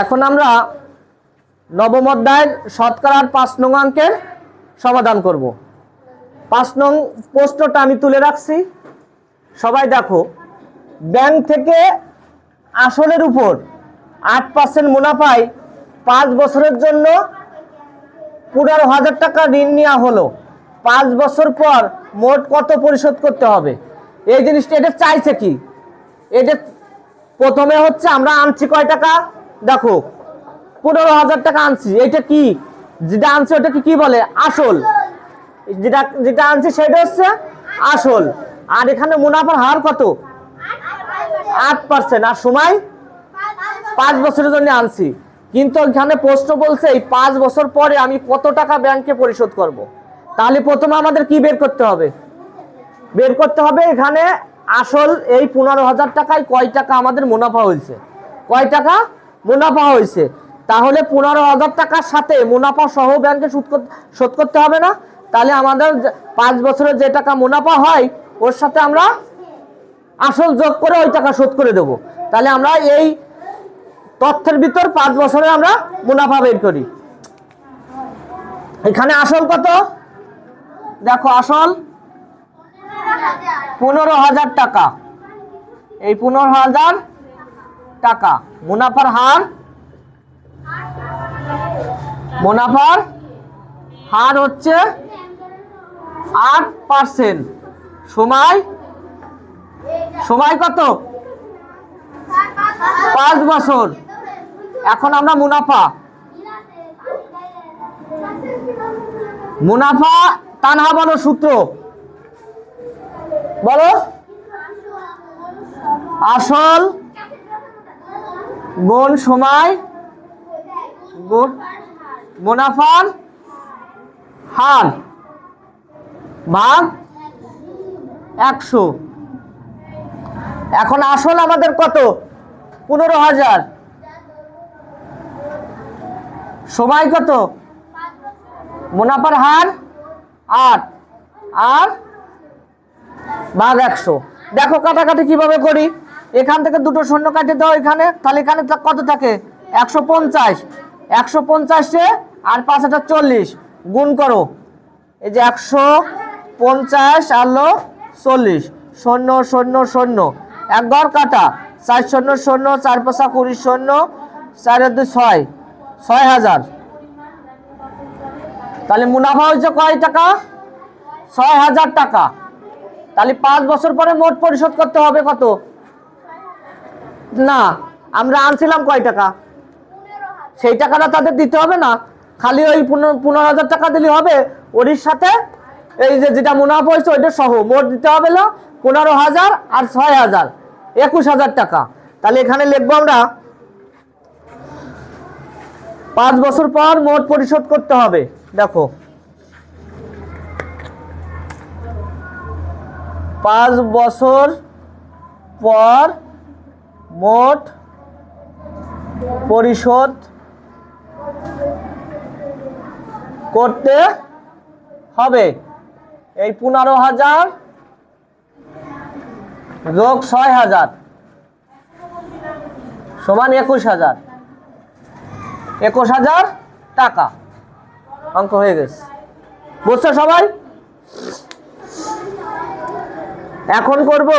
এখন আমরা নবম অধ্যায়ের শতকরার পাঁচ নং অঙ্কের সমাধান করব। পাঁচ নং প্রশ্নটা আমি তুলে রাখছি। সবাই দেখো, ব্যাংক থেকে আসলের উপর আট পার্সেন্ট মুনাফায় পাঁচ বছরের জন্য পনেরো হাজার টাকা ঋণ নেওয়া হলো। পাঁচ বছর পর মোট কত পরিশোধ করতে হবে? এই জিনিসটা এটা চাইছে কি? এটা প্রথমে হচ্ছে আমরা আনছি কয় টাকা? দেখো, পনেরো হাজার টাকা আনছি। এটা কি? যেটা আনছি ওটাকে কি বলে? আসল। যেটা যেটা আনছি সেটা হচ্ছে আসল। আর এখানে মুনাফার হার কত? আট পার্সেন্ট। আর সময়? পাঁচ বছরের জন্য আনছি। কিন্তু এখানে প্রশ্ন বলছে, এই পাঁচ বছর পরে আমি কত টাকা ব্যাংকে পরিশোধ করব। তাহলে প্রথমে আমাদের কি বের করতে হবে? বের করতে হবে এখানে আসল এই পনেরো হাজার টাকায় কয় টাকা আমাদের মুনাফা হয়েছে? কয় টাকা? মুনাফা হয়েছে। তাহলে পনেরো হাজার টাকার সাথে মুনাফা সহ ব্যাংকে সুদ শোধ করতে হবে না? তাহলে আমাদের পাঁচ বছরের যে টাকা মুনাফা হয়, ওর সাথে আমরা আসল যোগ করে ওই টাকা শোধ করে দেব। তাহলে আমরা এই তথ্যের ভিতর পাঁচ বছরে আমরা মুনাফা বের করি। এখানে আসল কত? দেখো আসল পনেরো হাজার টাকা। এই পনেরো হাজার টাকা। মুনাফার হার? মুনাফার হার হচ্ছে আট পার্সেন্ট সময়? সময় কত? পাঁচ বছর। এখন আমরা মুনাফা। মুনাফা তানহা বলো সূত্র। বলো। আসল গুণ সময় মুনাফার হার ভাগ একশো। এখন আসল আমাদের কত? পনেরো হাজার। সময় কত? মুনাফার হার আট আর ভাগ একশো। দেখো কাটাকাটি কীভাবে করি। এখান থেকে দুটো শূন্য কাটে দাও এখানে, তাহলে এখানে কত থাকে? একশো পঞ্চাশ। একশো পঞ্চাশে আর পাঁচ হাজার চল্লিশ। গুণ করো। এই যে একশো পঞ্চাশ আলো চল্লিশ। শূন্য শূন্য শূন্য এক ঘর কাটা। চার শূন্য শূন্য চার পাঁচা কুড়ি শূন্য চার দুই ছয়। ছয় হাজার। তাহলে মুনাফা হয়েছে কয় টাকা? ছয় হাজার টাকা। তাহলে পাঁচ বছর পরে মোট পরিশোধ করতে হবে কত? না, আমরা আনছিলাম কয় টাকা? সেই টাকাটা তাদের দিতে হবে না। খালি ওই পনেরো হাজার টাকা দিলে হবে। ওরির সাথে এই যে যেটা মুনাফা হয়েছে, ওইটা সহ। মোট দিতে হবে না পনেরো হাজার আর ছয় হাজার, একুশ হাজার টাকা। তাহলে এখানে লিখব আমরা, পাঁচ বছর পর মোট পরিশোধ করতে হবে। দেখো, পাঁচ বছর পর মোট পরিশোধ করতে হবে। এই পনেরো হাজার যোগ ছয় হাজার সমান একুশ হাজার। একুশ হাজার টাকা অঙ্ক হয়ে গেছে। বুঝছ সবাই? এখন করব